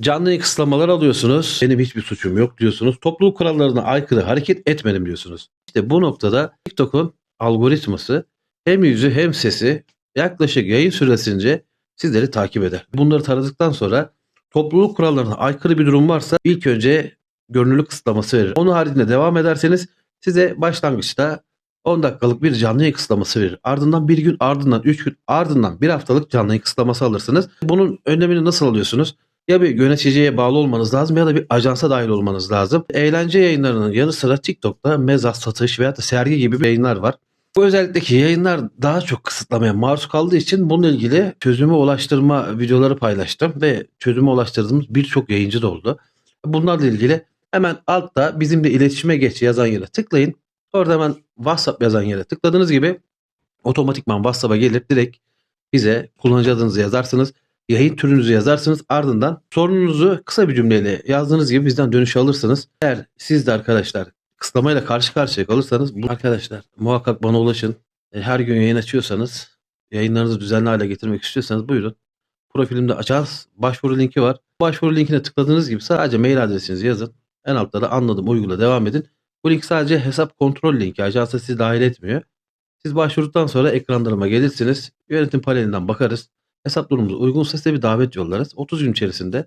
Canlı kısıtlamalar alıyorsunuz. Benim hiçbir suçum yok diyorsunuz. Topluluk kurallarına aykırı hareket etmedim diyorsunuz. İşte bu noktada TikTok'un algoritması hem yüzü hem sesi yaklaşık yayın süresince sizleri takip eder. Bunları taradıktan sonra topluluk kurallarına aykırı bir durum varsa ilk önce görünürlük kısıtlaması verir. Onun haricinde devam ederseniz size başlangıçta 10 dakikalık bir canlı yayın kısıtlaması verir. Ardından bir gün, ardından 3 gün, ardından bir haftalık canlı yayın kısıtlaması alırsınız. Bunun önlemini nasıl alıyorsunuz? Ya bir yöneticiye bağlı olmanız lazım ya da bir ajansa dahil olmanız lazım. Eğlence yayınlarının yanı sıra TikTok'ta mezah, satış veya da sergi gibi yayınlar var. Bu özellikteki yayınlar daha çok kısıtlamaya maruz kaldığı için bununla ilgili çözüme ulaştırma videoları paylaştım ve çözüme ulaştırdığımız birçok yayıncı da oldu. Bunlarla ilgili hemen altta bizimle iletişime geç yazan yere tıklayın. Orada hemen WhatsApp yazan yere tıkladığınız gibi otomatikman WhatsApp'a gelip direkt bize kullanıcı adınızı yazarsınız. Yayın türünüzü yazarsınız. Ardından sorununuzu kısa bir cümleyle yazdığınız gibi bizden dönüş alırsınız. Eğer siz de arkadaşlar kısıtlamayla karşı karşıya kalırsanız bu arkadaşlar muhakkak bana ulaşın. E, Her gün yayın açıyorsanız yayınlarınızı düzenli hale getirmek istiyorsanız buyurun. Profilimde açacağız. Başvuru linki var. Başvuru linkine tıkladığınız gibi sadece mail adresinizi yazın. En altta da anladım uygula devam edin. Bu link sadece hesap kontrol linki. Ajansa sizi dahil etmiyor. Siz başvurduktan sonra ekranlarıma gelirsiniz. Yönetim panelinden bakarız. Hesap durumunuz uygunsa size bir davet yollarız. 30 gün içerisinde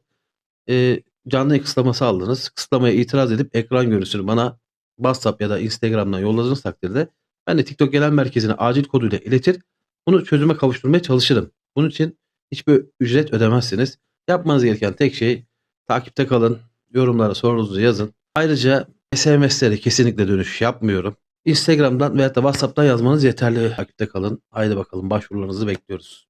e, canlı yayın kısıtlaması aldınız. Kısıtlamaya itiraz edip ekran görüntüsünü bana WhatsApp ya da Instagram'dan yolladığınız takdirde ben de TikTok Genel Merkezi'ne acil koduyla iletir. Bunu çözüme kavuşturmaya çalışırım. Bunun için hiçbir ücret ödemezsiniz. Yapmanız gereken tek şey takipte kalın. Yorumlara sorunuzu yazın. Ayrıca SMS'lere kesinlikle dönüş yapmıyorum. Instagram'dan veya da WhatsApp'tan yazmanız yeterli. Takipte kalın. Haydi bakalım başvurularınızı bekliyoruz.